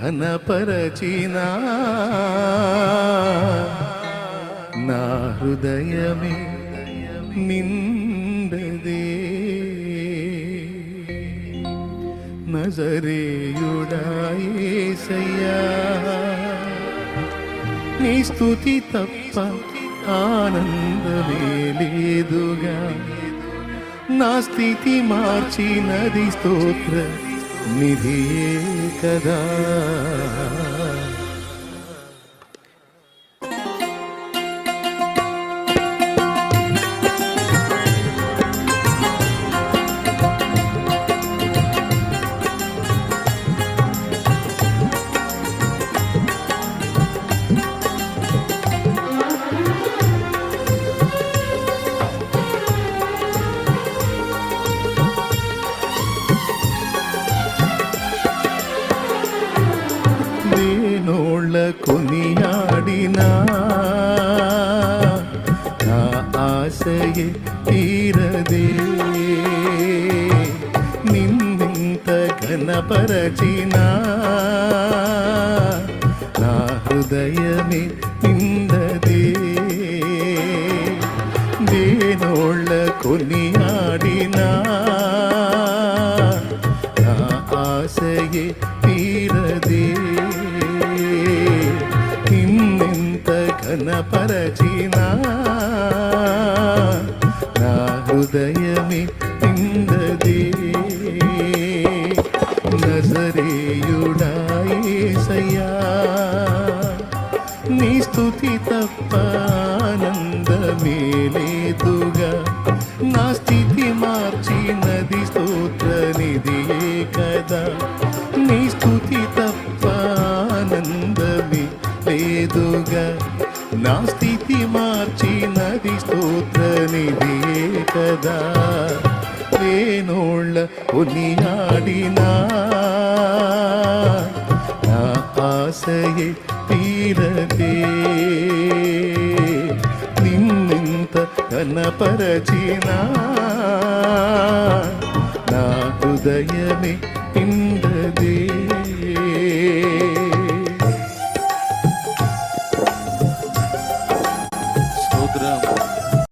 ఘనపరచినా నా హృదయమే నిండదే. నజరేయుడాయేసయ్యా నీ స్థుతి తప్ప ఆనందమే లేదుగా. నా స్థితి మార్చినది స్తోత్ర నిధియే కదా. దేనోళ్ళ కొనియాడినా నా ఆశయే తీరదే. నిన్నింత ఘనపరచినా నా హృదయమే నిందదే. దేనోళ్ళ కొనియాడినా నా ఆశయే తీరదే. నిన్నెంత నా హృదయమి నిందదే. నజరేయుడాయేసయ్యా నీ స్థుతి తప్ప ఆనందమే లేదుగా నా స్థితి మార్చినది స్తోత్ర నిధియే కదా. నీ స్థుతి తప్ప ఆనందమే లేదుగా నా స్థితి మార్చినది స్తోత్ర నిధియే కదా వేణోళ్ళ కొనియాడినా నా ఆశయే తీరదే నిన్నింత కనపరచినా. నా హృదయమే ఇంద